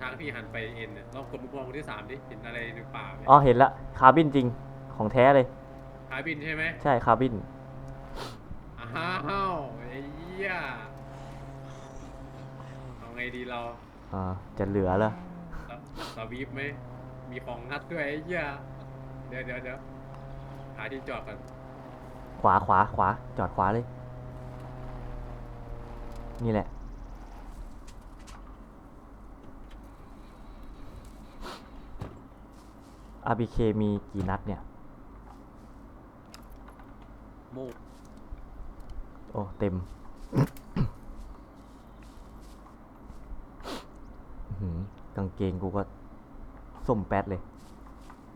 ทางพี่หันไปเอ็นเนี่ยลองกดมุมมองคนที่สามดิเห็นอะไรในป่าไหมอ๋อเห็นละคาร์บินจริงของแท้เลย หายบินใช่ไหมใช่คาร์บินอ้าวไอ้เหี้ยเอาไงดีเราอ่าจะเหลือเหรอสสวีปไหมมีของงัดด้วยไอ้เหี้ยเดี๋ยวเดี๋ยวเดี๋ยวหาที่จอดกันขวาขวาขวาจอดขวาเลย นี่แหละ RBK มีกี่นัดเนี่ย โมโอ้เต็ม อื้อหือกางเกงกูก็ส้มแป๊ดเลย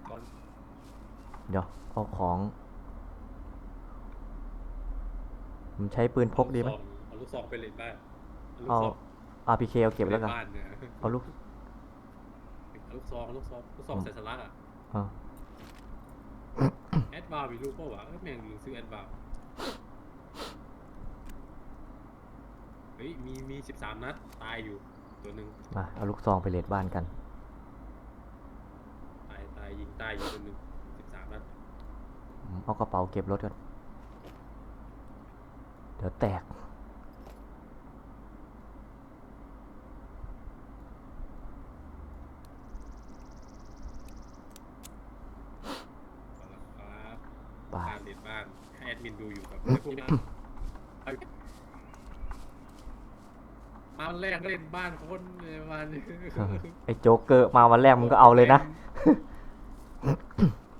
ก่อนเดี๋ยวเอาของมันใช้ปืนพกดีไหมเอาลูกซองไปเลยบ้านเอาลูกซอง RPK เอาเก็บแล้วกันไปบ้านเนี่ยเอาลูก เอาลูกซองเอาลูกซองลูกซองใส่สลักอะ อ่าแอดบาร์มีลูกเปล่าวะเอ้ยแม่งลืมซื้อแอดบาร์เฮ้ยมีมีสิบสามนัด ตายอยู่ ตัวหนึ่งมาเอาลูกซองไปเลดบ้านกัน ตายตายยิงตายอยู่ตัวหนึ่งสิบสามนัดอืมเอากระเป๋าเก็บรถก่อน เดี๋ยวแตก เอาละครับ ไป การเด็ดบ้านให้แอด มินดูอยู่ครับพวกนั้นมาวันแรกเล่นบ้านคนเลยวันนี้ไอ้โจ๊กเกอร์มาวันแรกมึงก็เอาเลยนะ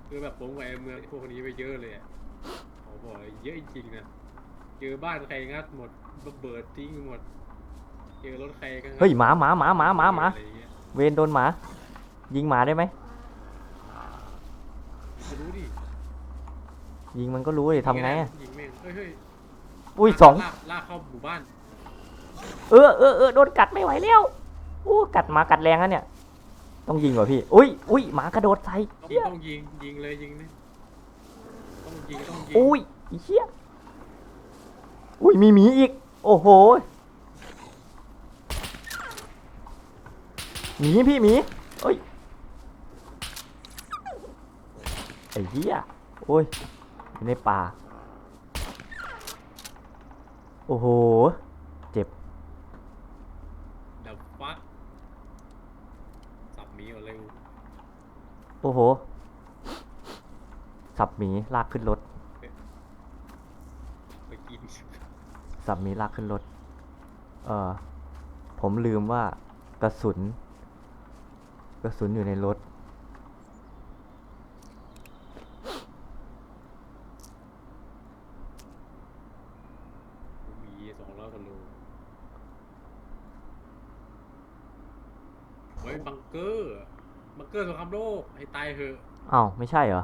คือแบบผมกับไอ้เมืองพวกนี้ไปเยอะเลยอะเขาบอกเลยเยอะจริงๆนะเจอบ้านใครงัดหมดระเบิดทิ้งหมดเจอรถใครก็งัดเฮ้ยหมาหมาหมาหมาหมาหมาอะไรเงี้ยเวนโดนหมา ยิงหมาได้ไหมไม่รู้ดิ ยิงมันก็รู้เลยทำไงอะยิงแม่งเฮ้ยเฮ้ยอุ้ยสองลากลากเข้าหมู่บ้าน เออเออเออโดนกัดไม่ไหวแล้วอู้กัดหมากัดแรงอะเนี่ย ต้องยิงว่ะพี่ อุ้ยอุ้ยหมากระโดดใส่ต้องเหี้ยต้องยิงยิงเลยยิงเลยต้องยิงต้องยิงอุ้ยไอ้เหี้ยอุ้ยมีหมีอีก โอ้โหหมีพี่หมีเอ้ยไอ้เหี้ยโอ้ย อยู่ในป่า โอ้โห เจ็บ เดี๋ยวฟักสับหมีก่อนเร็วโอ้โห สับหมีลากขึ้นรถ ไปกินสับหมีลากขึ้นรถ เออผมลืมว่ากระสุน กระสุนอยู่ในรถ หมีสองร้อยกว่าโลเฮ้ยบังเกอร์บังเกอร์สงครามโลกให้ตายเถ อะอ้าวไม่ใช่เหรอ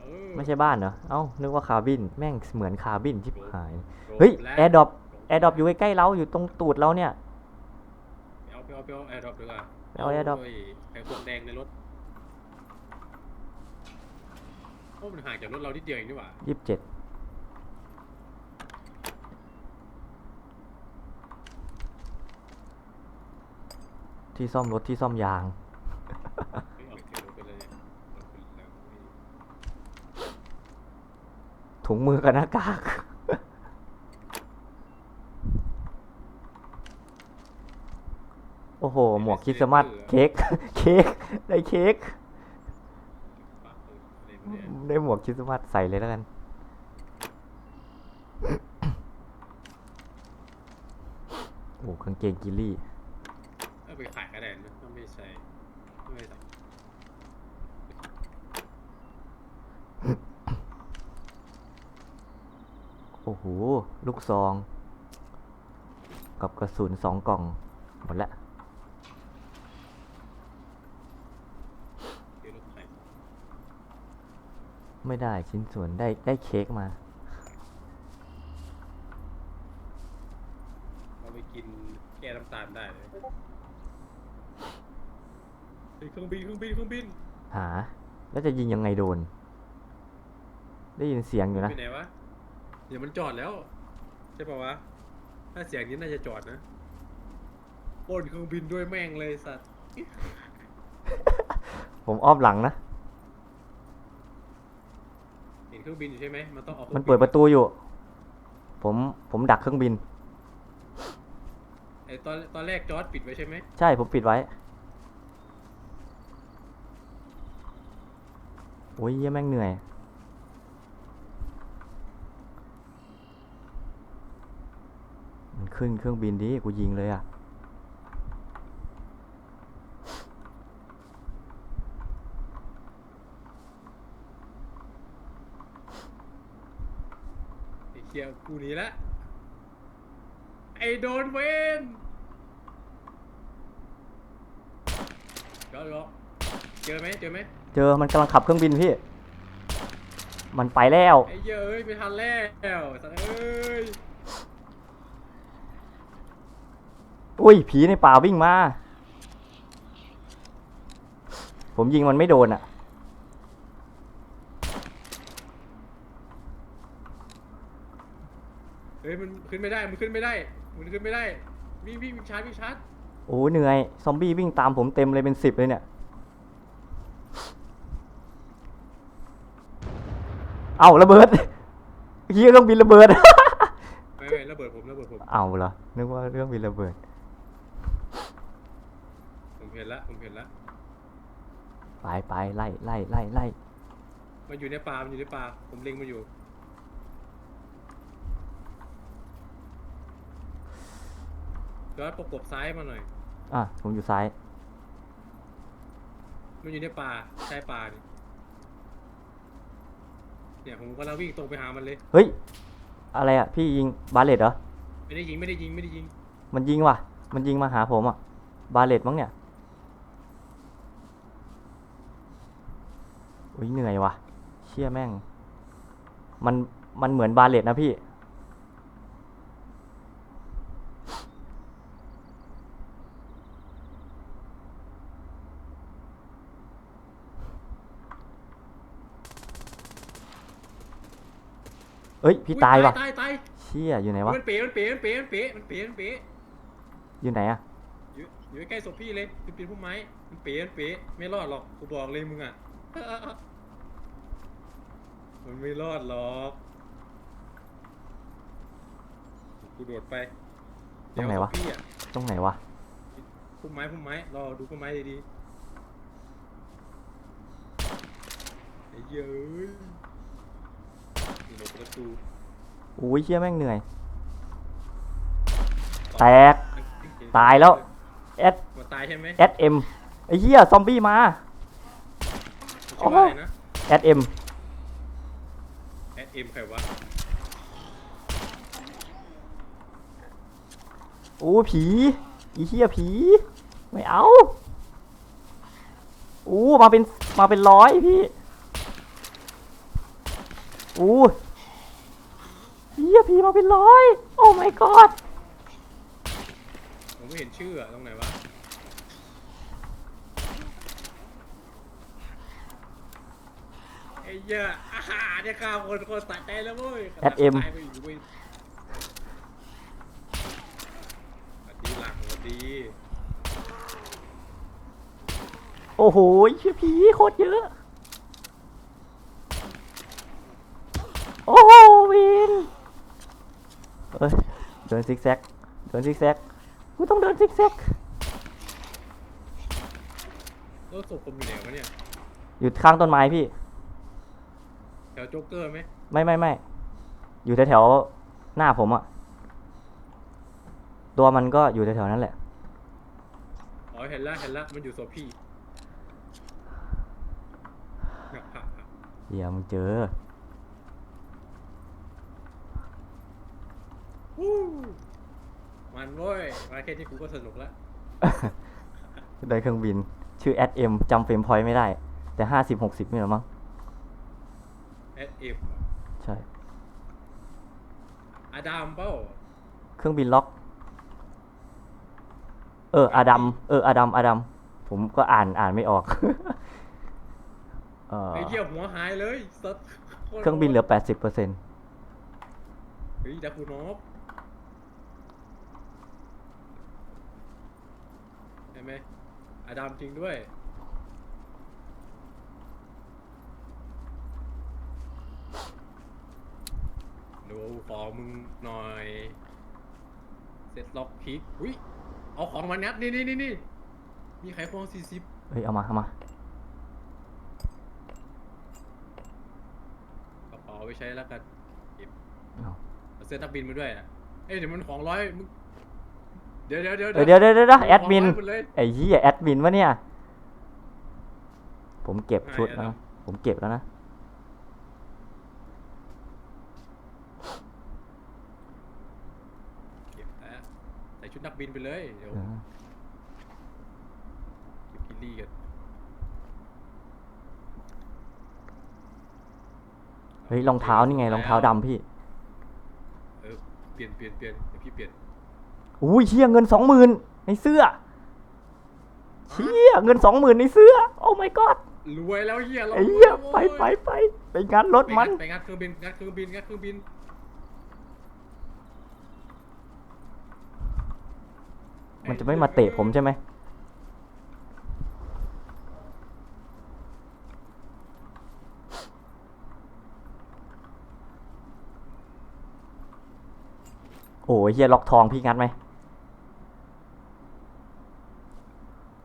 เออไม่ใช่บ้านเหรอ เอ้านึกว่าคาร์บิน แม่งเหมือนคาร์บินชิบหายโดนเฮ้ยแล้วแอร์ดรอปแอร์ดรอปอยู่ใกล้ๆเราอยู่ตรงตูดเราเนี่ย ไปเอาไปเอาไปเอาแอร์ดรอปดีกว่าไปเอา airdrop ไไอ้พวกแดงในรถโอ้มันห่างจากรถเรานิดเดียวเองนี่หว่ายี่สิบเจ็ดที่ซ่อมรถที่ซ่อมยาง เฮ้ยเอาเก็บรถไปเลยเนี่ยรถไปแล้วเว้ย ถุงมือกับหน้ากาก โอ้โห หมวกคริสต์มาสเค้ก เค้ก ได้เค้กปะเออเล่นเนี่ยได้หมวกคริสต์มาสใส่เลยแล้วกัน โอ้กางเกงกิลลี่ เอาไปขายก็ได้นะถ้าไม่ใช่ไม่ใส่ โอ้โหลูกซอง กับกระสุนสองกล่อง หมดละซื้อรถไถไม่ได้ชิ้นส่วนได้ได้เค้กมาเอาไปกินแก้น้ำตาลได้เลยเฮ้ยเครื่องบินเครื่องบินเครื่องบินหา แล้วจะยิงยังไงโดน ได้ยินเสียงอยู่นะไปไหนวะเดี๋ยวมันจอดแล้ว ใช่ป่าวะ ถ้าเสียงนี้น่าจะจอดนะปล้นเครื่องบินด้วยแม่งเลยสัตว์ผมอ้อมหลังนะ เห็นเครื่องบินอยู่ใช่ไหมมันต้องออกมันเปิดประตูอยู่ ผม ผมดักเครื่องบิน ไอตอนตอนแรกจอร์ดปิดไว้ใช่ไหมใช่ผมปิดไว้ โอ้ยเหี้ยแม่งเหนื่อย มัน ขึ้นเครื่องบินดิกูยิงเลยอะไอเคียกูหนีละ ไอโดนเวนจอร์ดบอกเจอไหมเจอไหมเจอมันกำลังขับเครื่องบินพี่ มันไปแล้ว ไอ้เหี้ยเอ้ยไม่ทันแล้วสัตว์เอ้ย อุ้ย ผีในป่าวิ่งมา ผมยิงมันไม่โดนอะ เฮ้ยมันขึ้นไม่ได้ มันขึ้นไม่ได้ มันขึ้นไม่ได้ วิ่งวิ่งวิ่งชาร์จวิ่งชาร์จโอ้เหนื่อย ซอมบี้วิ่งตามผมเต็มเลยเป็นสิบเลยเนี่ย เอาระเบิดเฮียเครื่องบินระเบิด ไม่ไม่ระเบิดผมระเบิดผม เอาเหรอ นึกว่าเครื่องบินระเบิดผม เห็นละผมเห็นละไปไปไล่ไล่ไล่ไล่มันอยู่ในป่ามันอยู่ในป่าผมเล็งมันอยู่ จอร์ดประกบซ้ายมาหน่อย อะผมอยู่ซ้าย มันอยู่ในป่าชายป่าเนี่ยเนี่ยผมกำลังวิ่งตรงไปหามันเลย เฮ้ย อะไรอะ พี่ยิงบาเลตเหรอ ไม่ได้ยิงไม่ได้ยิงไม่ได้ยิง มันยิงว่ะ มันยิงมาหาผมอะ บาเลตมั้งเนี่ย อุ้ยเหนื่อยว่ะ เชี่ยแม่ง มันมันเหมือนบาเลตนะพี่ เอ้ย พี่อุ๊ตายว่ะ ตายตายเชี่ยอยู่ไหนวะ มันเป๋มันเป๋มันเป๋มันเป๋มันเป๋มันเป๋อยู่ไหนอะอยู่อยู่ใกล้ๆศพพี่เลยเป็นปีนพุ่มไม้มันเป๋มันเป๋ไม่รอดหรอกกูบอกเลยมึงอะ มันไม่รอดหรอกกูโดดไปตรงไหนวะ เดี๋ยศพพี่อะตรงไหนวะ พุ่มไม้พุ่มไม้รอดูพุ่มไม้ดีๆไอ้เหี้ยเอ้ยนี่หลบประตูอุ้ยเชี่ยแม่งเหนื่อย แตก ตายแล้วแอดมาตายใช่ไหมแอดเอ็มไอ้เหี้ยซอมบี้มา ชื่อว่าอะไรนะแอดเอ็มแอดเอ็มใครวะโอ้ผีอีเหี้ยผี ไม่เอาอู้มาเป็นมาเป็นร้อยพี่อู้เหี้ยผีมาเป็นร้อย โอ้ my god ผมไม่เห็นชื่ออะตรงไหนวะไอ้ เหี้ยอาหารเนี่ยข้าวคนคนสะใจแล้วเว้ยแอดเอ็ม ตายไปอยู่เว้ยสวัสดีหลังสวัสดีโอ้โหเชี่ยผีโคตรเยอะ โอ้โหวินเอ้ยเดินซิกแซก เดินซิกแซก กูต้องเดินซิกแซกแล้วศพผมอยู่ไหนวะเนี่ย อยู่ข้างต้นไม้พี่ แถวโจ๊กเกอร์ไหมไม่ไม่ไม่อยู่แถวๆหน้าผมอะตัวมันก็อยู่แถวๆนั้นแหละ อ๋อเห็นละเห็นละมันอยู่ศพพี่เดี๋ยวมึงเจอวู้มันเว้ยมาแค่ที่กูก็สนุกละได้เครื่องบิน ชื่อแอดเอ็มจำเฟรมพอยต์ไม่ได้ แต่ห้าสิบหกสิบนี่หรอมั้ง แอดเอ็มใช่ อาดามเป้าเครื่องบินล็อก เออ อาดัม เออ อาดัม อาดัม ผมก็อ่านอ่านไม่ออก เออไอ้เหี้ยหัวหายเลยสัตว์โตเครื่องบินเหลือแปดสิบเปอร์เซ็นต์เฮ้ยดักกูนอบไหมอดัมจริงด้วย ดูของมึงหน่อย เซ็ตล็อกพิกอุ้ยเอาของมานัดนี่นี่นี่นี่มีไขควงสี่สิบเฮ้ยเอามาเอามากระเป๋าไปใช้แล้วกันเก็บเอาเอาเสื้อนักบินมาด้วยอะเอ้ยเดี๋ยวมันของร้อยมึงเดี๋ยวเดี๋ยวเดี๋ยวเดี๋ยวเดี๋ยวเดี๋ยวเดี๋ยวแอดมิน ของร้ยหดเลย ไอ้เหี้ยแอดมินวะเนี่ย ผมเก็บชุดไม่แล้วอะนะผมเก็บแล้วนะ เก็บแล้วใส่ชุดนัก บินไปเลยเดี๋ยวเออเก็บกิลลี่กันเฮ้ยรองเท้านี่ไงรองเท้าดำพี่ เออเปลี่ยนเปลี่ยนเปลี่ยนเดี๋ยวพี่เปลี่ยนอุ้ยเชี่ยเงินสองหมื่นในเสื้อเชี่ยเงินสองหมื่นในเสื้อ โอ้ my god รวยแล้วเฮียเราไอ้เหี้ยรวไปแล้วไปโว้ยไปไปงานรถไปมังันดไปงัดเครื่องบินงัดเครื่องบินงัดเครื่องบิน มันจะไม่มาเตะผมใช่ไหมโอ้ยเฮียล็อกทองพี่งัดไหม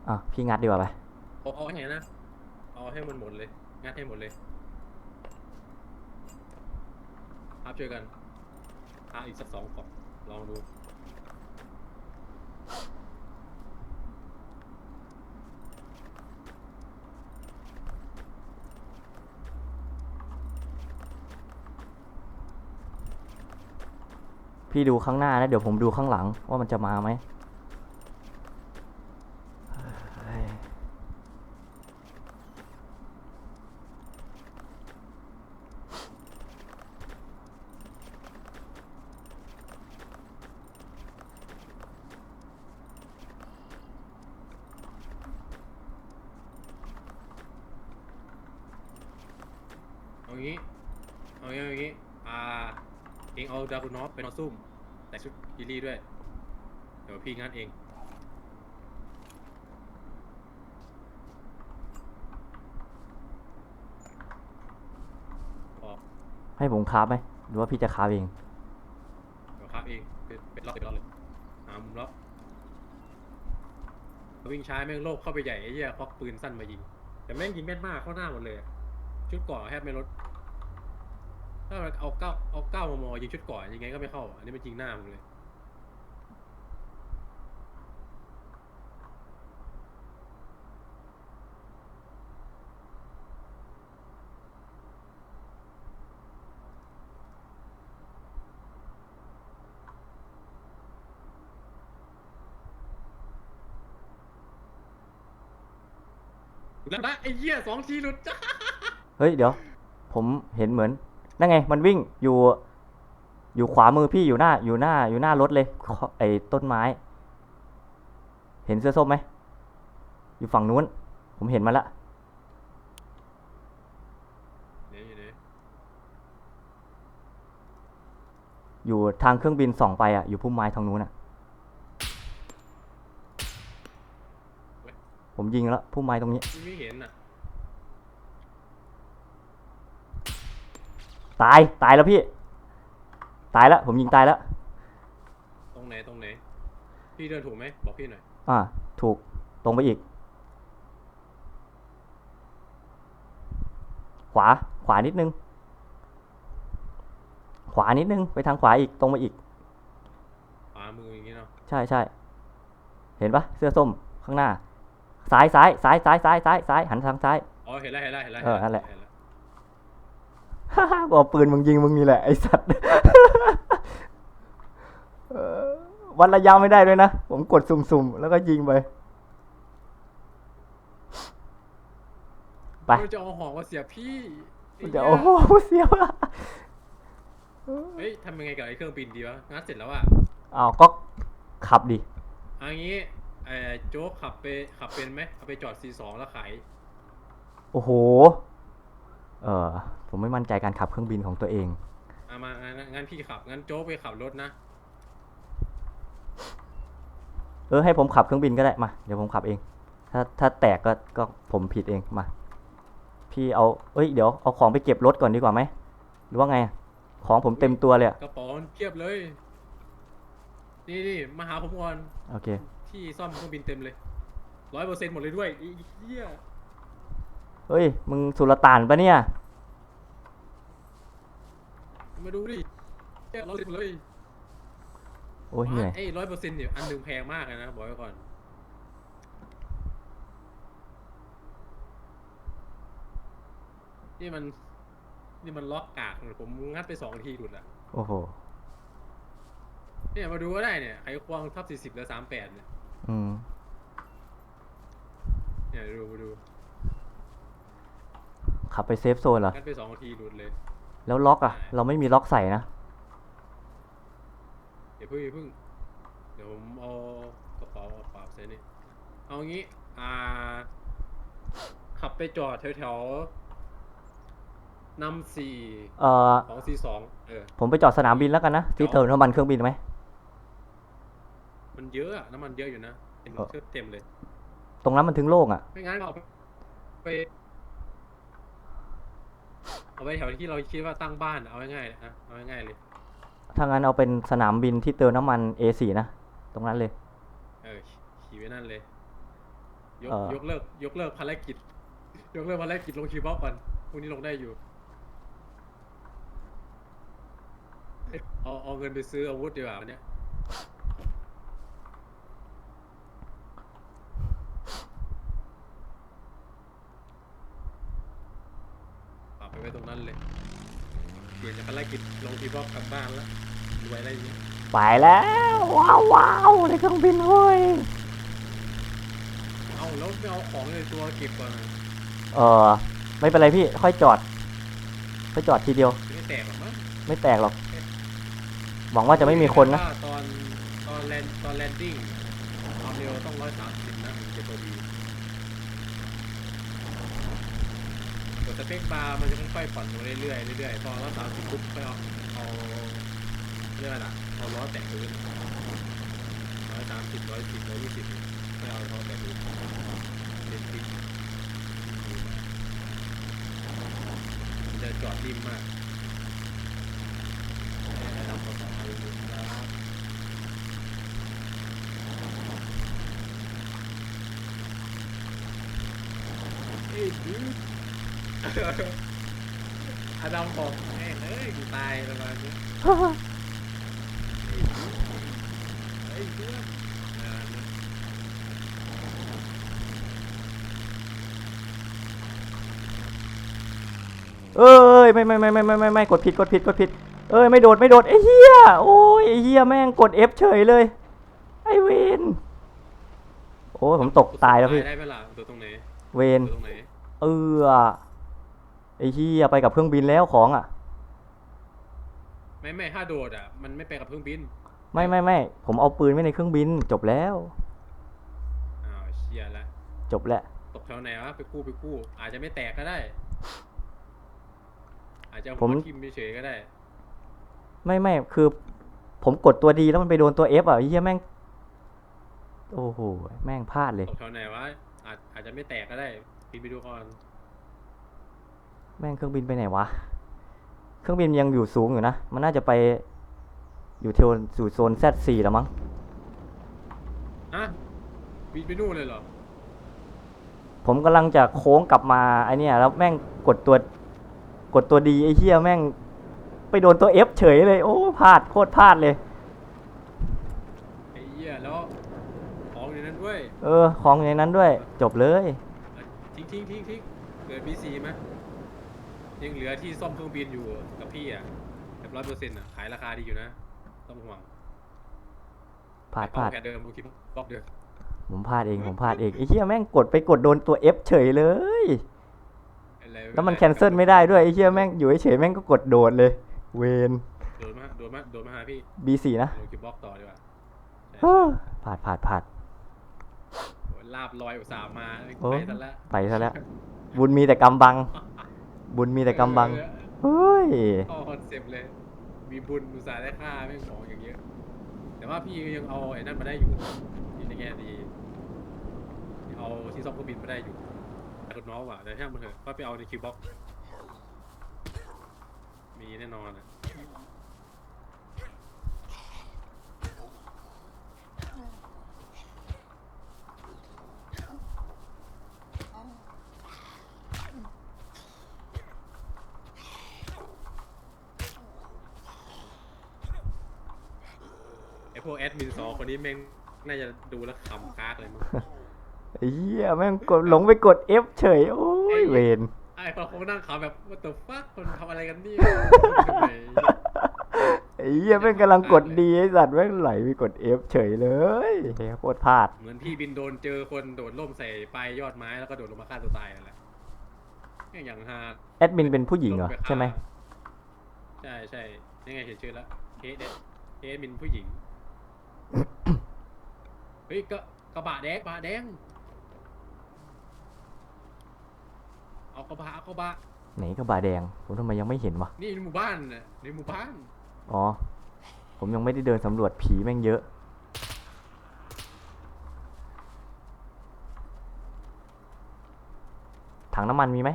อะพี่งัดดีกว่าไปเอาเอาให้ไงนะ เอาให้มันหมดเลย งัดให้หมดเลยครับช่วยกันหาอีกสักสองกล่องลองดู พี่ดูข้างหน้านะ เดี๋ยวผมดูข้างหลังว่ามันจะมาไหมเฮ้ยเอางี้เอางี้เอางี้อ่าเองเอาดารุนอฟไปนอนซุ่ มแต่ชุดกิลลี่ด้วย เดี๋ยวพี่งัดเอง พอให้ผมคราฟไหมหรือว่าพี่จะคราฟเอง เดี๋ยวครับเองเป็นเป็นรอบเป็นรอบเลยหามุมล็อกวิ่งช้าแม่งโลกเข้าไปใหญ่ไอ้เหี้ยควักปืนสั้นมายิง แต่แม่งยิงแม่นมากเข้าหน้าหมดเลยอะชุดเก่อแทบไม่ลดถ้ามันเอาเก้าเอาเก้ามมยิงชุดเก่อยังไงก็ไม่เข้าอะอันนี้มันยิงหน้ามึงเลย แล้วนะไอ้เหี้ยสองทีหลุดจ้าเฮ้ยเดี๋ยว ผมเห็นเหมือนนั่นไง มันวิ่งอยู่ อยู่ขวามือพี่อยู่หน้า อยู่หน้า อยู่หน้ารถเลยขอไอ้ต้นไม้ เห็นเสื้อส้มไหมอยู่ฝั่งนู้น ผมเห็นมาละเนี่ยอยู่เนี่ยอยู่ทางเครื่องบินส่องไปอะอยู่พุ่มไม้ทางนู้นอะ ผมยิงแล้วพุ่มไม้ตรงนี้ ไม่เห็นอะตายตายแล้วพี่ ตายแล้วผมยิงตายแล้ว ตรงไหนตรงไหน พี่เดินถูกไหมบอกพี่หน่อยอ่าถูกตรงไปอีก ขวาขวานิดนึง ขวานิดนึง ไปทางขวาอีกตรงไปอีก ขวามืออย่างงี้เนาะใช่ใช่เห็นปะเสื้อส้มข้างหน้า ซ้ายซ้ายซ้ายซ้ายซ้ายซ้ายซ้ายหันทางซ้าย อ๋อเห็นแล้วเห็นแล้วเห็นแล้วเออนั่นแหละเห็แล้วฮ่าฮ่าบอกปืนมึงยิงมึงนี่แหละไอสัตว์ เออวัดระยะไม่ได้ด้วยนะ ผมกดสุ่มๆ แล้วก็ยิงไป ไป มันจะเอาหอกมาเสียบพี่ไเดี๋ยวหี้โอ้โหเสียวละเฮ้ยทำยังไงกับไอ้เครื่องบินดีวะงัดเสร็จแล้วอะอ้าวก็ขับดิเอันนี้ ไอ้โจ๊กขับไปขับเป็นไหมเอาไปจอด C2 แล้วขายโอ้โห เออผมไม่มั่นใจการขับเครื่องบินของตัวเอง เอามางั้นงั้นพี่ขับ งั้นโจ๊กไปขับรถนะ เออให้ผมขับเครื่องบินก็ได้มา เดี๋ยวผมขับเอง ถ้าถ้าแตกก็ก็ผมผิดเองมา พี่เอาเอ้ยเดี๋ยวเอาของไปเก็บรถก่อนดีกว่าไหมหรือว่าไงอะของผมเต็มตัวเลยอะกระเป๋ามันเพียบเลย นี่นี่มาหาผมก่อน โอเค ที่ซ่อมเครื่องบินเต็มเลยร้อยเปอร์เซ็นต์หมดเลยด้วยไอ้เหี้ยเฮ้ย มึงสุลต่านปะเนี่ย มาดูดิแค่ร้อยเปอร์เซ็นต์เลยโอ้ยเหนื่อย ไอ้ร้อยเปอร์เซ็นต์เนี่ยอันหนึ่งแพงมากเลยนะบอกไว้ก่อน นี่มัน นี่มันล็อกกากเลยผมงัดไปสองทีหลุดอะ โอ้โห เนี่ยมาดูก็ได้เนี่ยไขควงทับสี่สิบแล้วสามแปดเนี่ย อืมเนี่ยดูมาดูขับไปเซฟโซนเหรอ งัดไปสองทีหลุดเลย แล้วล็อกอะเราไม่มีล็อกใส่นะ เดี๋ยวเพิ่งอย่าเพิ่ง เดี๋ยวผมเอากระเป๋าเอาปากใส่นี่ เอางี้ อ่า ขับไปจอดแถวๆนำสี่เอ่อ สองสี่สองเออ ผมไปจอดสนามบินแล้วกันนะ ที่เติมน้ำมันเครื่องบินไหม มันเยอะอะน้ำมันเยอะอยู่นะเต็มเออเชือเต็มเลย ตรงนั้นมันถึงโล่งอะไม่งั้นก็เอาไปไปเอาไปแถวที่เราคิดว่าตั้งบ้านเอาง่ายๆนะเอาง่ายๆเลย ถ้างั้นเอาเป็นสนามบินที่เติมน้ำมัน A4 นะ ตรงนั้นเลย เออขี่ไว้นั่นเลย ยกเอ่อยกเลิกยกเลิกภารกิจ ยกเลิกภารกิจลงคิวบ็อกก่อนพรุ่งนี้ลงได้อยู่เอ้ยเอาเอาเงินไปซื้ออาวุธดีกว่าวันเนี้ยฝากไปไว้ตรงนั้นเลย เปลี่ยนจากภารกิจลงคิวบ็อกกลับบ้านแล้วรวยได้ยังไปแล้ว ว้าวว้าวในเครื่องบินเว้ยเอาแล้วไม่เอาของในตัวเก็บก่อนอะเออ ไม่เป็นไรพี่ ค่อยจอดไปจอดทีเดียว จะไม่แตกหรอกมั้งไม่แตกหรอก หวังว่าจะไม่มีคนนะว่าตอนตอนแลนตอนแลนดิ้งความเร็วต้องร้อยสามสิบนะถึงจะตัวดีก ดสเปคบาร์มันจะค่อยๆผ่อนลงเรื่อยๆเรื่อยๆพอร้อยสามสิบปุ๊บก็เอาเอาเรียกว่อะไรอะเอาล้อแตะพื้นร้อยสามสิบร้อยสิบร้อยยี่สิบไม่เอาล้อแตะพื้นเล่นติ๊กมันจะจอดริมมากแนะนำขอสองเอาดูครับเอ้ย ดูอดัมบอกแม่งเอ้ยกูตายประมาณนี้เฮ้ยเพื่อนอ่านะเอ้ยไม่ไม่ไม่ไม่ไม่ไม่ไม่กดผิดกดผิดกดผิด เอ้ยไม่โดดไม่โดดไอ้เหี้ยโอ้ยไอ้เหี้ยแม่งกด F เฉยเลย ไอ้เวนโอ้ยผมตกตายแล้วพี่ได้ไหมล่ะตัวตรงไหนเวนตัวตรงไหนเออ ไอ้เหี้ยไปกับเครื่องบินแล้วของอะ ไม่ไม่ถ้าโดดอะ มันไม่ไปกับเครื่องบินไม่ไม่ไม่ผมเอาปืนไว้ในเครื่องบิน จบแล้ว อ้าวเชียละจบแล้วตกแถวไหนวะไปกู้ไปกู้ อาจจะไม่แตกก็ได้ อาจจะผมหัวทิ่มเฉยๆก็ได้ ไม่ไม่คือ ผมกดตัวดีแล้วมันไปโดนตัว F อะไอ้เหี้ยแม่ง โอ้โหแม่งพลาดเลย ตกแถวไหนวะอาจอาจจะไม่แตกก็ได้ปีนไปดูก่อน แม่งเครื่องบินไปไหนวะ เครื่องบินยังอยู่สูงอยู่นะ มันน่าจะไปอยู่เทวสู่โซน Z4 แล้วมั้งฮะบินไปนู่นเลยเหรอ ผมกำลังจะโค้งกลับมาไอเนี่ยแล้วแม่งกดตัว กดตัวดีไอ้เหี้ยแม่ง ไปโดนตัว F เฉยเลย โอ้พลาดโคตรพลาดเลย ไอ้เหี้ยแล้วของในนั้นด้วยเออ ของอยู่ในนั้นด้วย จบเลยอะทิ้งทิ้งทิ้งทิ้งเหลือบีซีไหม ยังเหลือที่ซ่อมเครื่องบินอยู่กับพี่อะแบบร้อยเปอร์เซ็นต์อะขายราคาดีอยู่นะต้องห่วงพลาดพลาด แค่เดิมดูคลิปบล็อกเดิมผมพลาดเอง ผมพลาดเองไอ้เหี้ยแม่งกดไปกดโดนตัว F เฉยเลย อะไรแล้วมันแคนเซิลไม่ได้ด้วยไอ้เหี้ยแม่งอยู่เฉยๆแม่งก็กดโดดเลย เวน โดนมาโดนมาโดนมาหาพี่ B4 นะดูคลิปบล็อกต่อดีกว่าใช่เฮ้อพลาดพลาดพลาด โอ้ยลาบลอยอุตส่าห์มาโอ้ ไปซะแล้ว ไปซะแล้ว บุญมีแต่กำบัง บุญมีแต่กำบังเออเฮ้ยเข้าคอนเซปต์เลย มีบุญอุตส่าห์ได้ค่าแม่งของอย่างเงี้ยแต่ว่าพี่ยังเอาไอ้นั่นมาได้อยู่ที่ในเงี้ยดีเอาที่ซ่อมเครื่องบินไม่ได้อยู่แต่คุณน้องว่ะแต่ช่างมันเถอะก็ไปเอาในคิวบ็อกมีแน่นอนอะ พวกแอดมินสองคนนี้แม่งน่าจะดูแล้วขำคากเลยมั้งไอ้เหี้ยแม่งกดหลงไปกด F เฉย โอ้ยเวนไอ้พอเขานั่งขำแบบ what the fuck คนทำอะไรกันเนี่ยทำไมไอ้เหี้ยแม่งกำลังกดดีไอ้สัตว์แม่งไหลไปกด F เฉยเลยเฮ้ยโคตรพลาด เหมือนพี่บินโดนเจอคนโดดร่มใส่ปลายยอดไม้แล้วก็โดดลงมาฆ่าตัวตายอะไรแม่งอย่างฮาแอดมินเป็นผู้หญิงเหรอลปฆ่าใช่ไหมใช่ใช่ยังไงเห็นชื่อแล้วเคสเนี่ยเคสมินผู้หญิง เฮ้ยก็กระบะแดงกระบะแดง เอากระบะเอากระบะไหนก็บาแดงผมทำไมยังไม่เห็นวะนี่ในหมู่บ้านน่ะในหมู่บ้านอ๋อ ผมยังไม่ได้เดินสำรวจผีแม่งเยอะ ถังน้ำมันมีไหม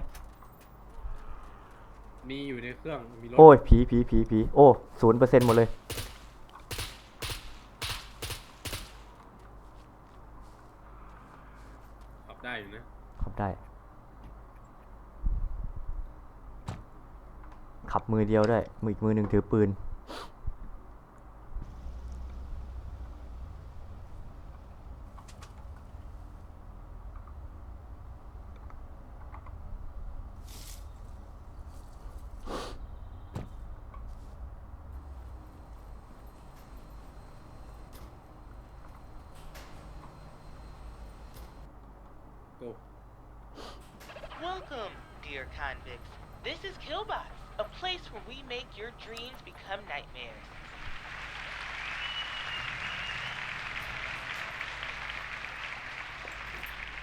มีอยู่ในเครื่องมีรถโอ้ยผีผีผีผีโอ้ศูนย์เปอร์เซ็นต์หมดเลย ขับได้อยู่นะ ขับ ได้ ขับมือเดียวด้วยมืออีกมือหนึ่งถือปืน Killbox, a place where we make your dreams become nightmares.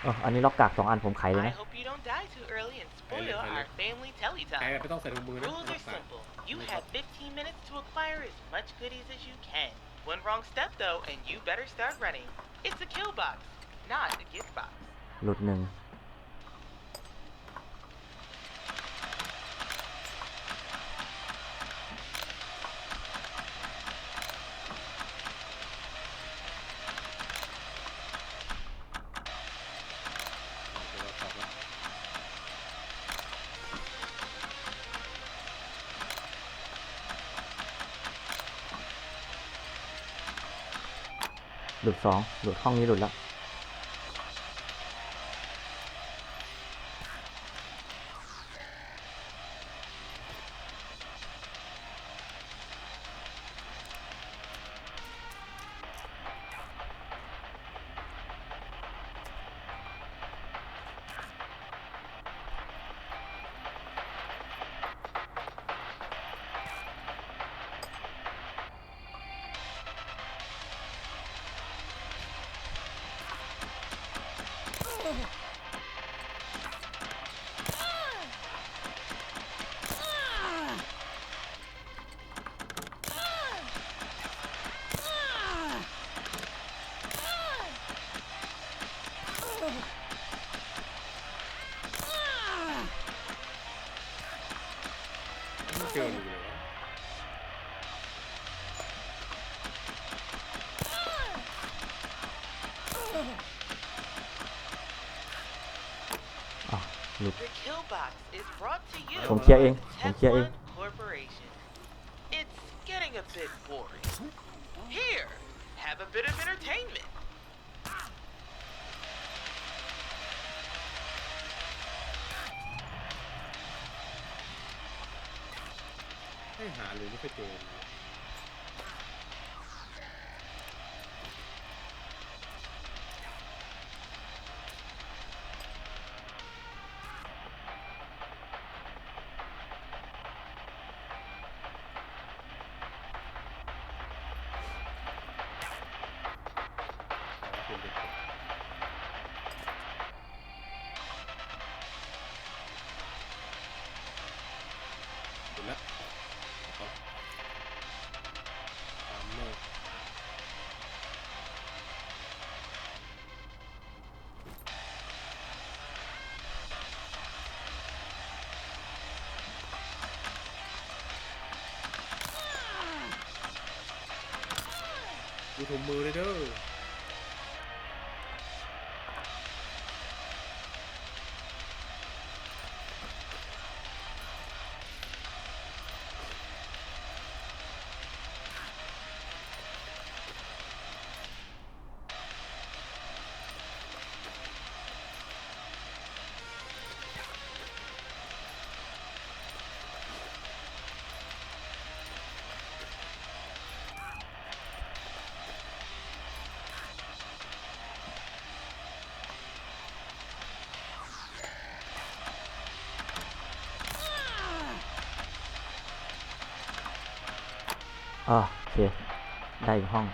อ๋อ อันนี้ล็อกกากสองอันผมไขเลย I นะ hope you don't die too early and spoil Really, really? our family telly ใคร time. ไม่ต้องใส่ถุงมือนะ Rules are simple. You have 15 minutes to acquire as much goodies as you can. One wrong step, though, and you better start running. It's a kill box, not a gift box. หลุดหนึ่ง หลุดสองหลุดห้องนี้หลุดแล้ว หลุด The kill box is brought to you ผมเคลียร์เอง by ผมเคลียร์เอง Tech One Corporation. It's getting a bit boring. Here, have a bit of entertainment. ให้หาเลยไม่เคยเจอ ห็นแล้วตามเมฆดูถุงมือเลยเด้อ อ๋อโอเค ได้อีกห้อง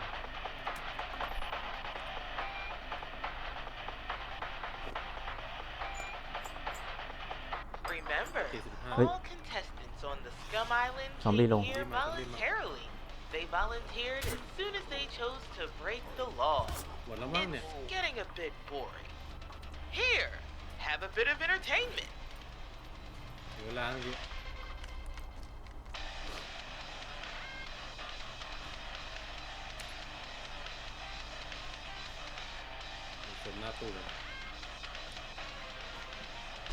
Remember, สี่สิบห้า Hey. all contestants on the Scum Island Zombie came long. here Zombie long, zombie long. voluntarily. They volunteered as soon as they chose to break the law. หมดแล้วมั้งเนี่ย It's getting a bit boring. Here, have a bit of entertainment. เดี๋ยวเวลาเมื่อกี้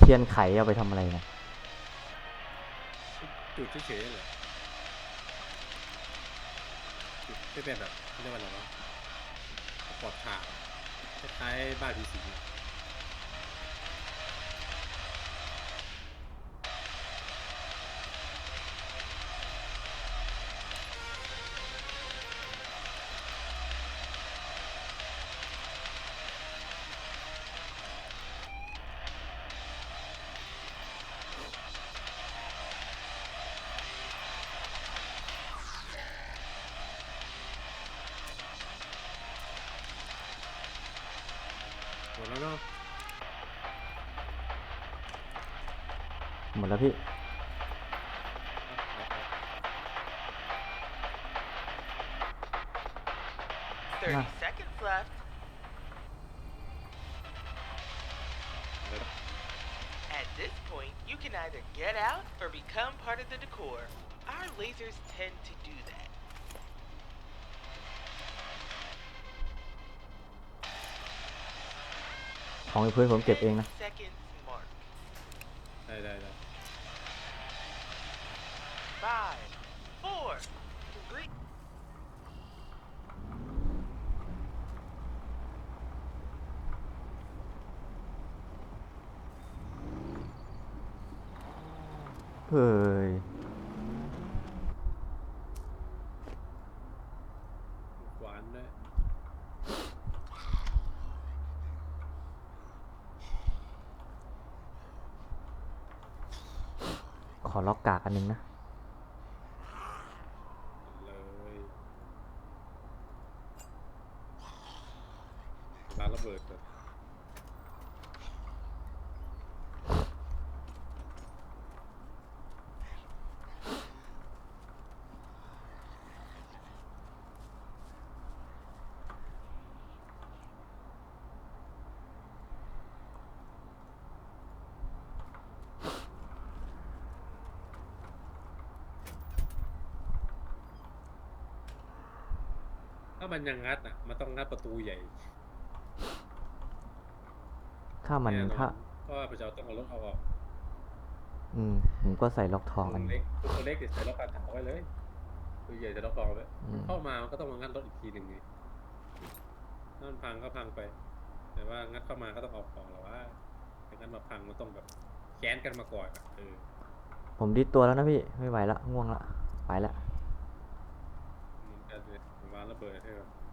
ทียนไขเอาไปทำอะไรนะจุดเฉยๆเลยจุดไม่เป็นแบบเรียกว่าอะไรวะปลอดขากคล้ายๆบ้านผีสิง หมดแล้วพี่ 30 Nah. seconds left. เดี๋ยว At this point, you can either get out or become part of the decor. Our lasers tend to do that. ของไอ้เพื่อนผมเก็บเองนะ 10 seconds mark. ได้ได้ได้ Five, four, three. เามันยังงัดอะ มันต้องงัดประตูใหญ่ถ้ามันแอถ้าเพราะว่าประชาต้องเอารถเอาออกอืมผมก็ใส่ล็อกทองอันตัวเล็กตัวเล็กเดี๋ยวใส่ล็อกการถังไว้เลยตัวใหญ่จะล็อกรองไว้อืมเข้ามามันก็ต้องมางัดรถอีกทีหนึ่งไงถ้ามันพังก็พังไป แต่ว่างัดเข้ามาก็ต้องเอาของหรอว่าไม่งั้นมาพังมันต้องแบบแค้นกันมาก่อนอะเออผมดิดตัวแล้วนะพี่ ไม่ไหวละ ง่วงละ but yeah.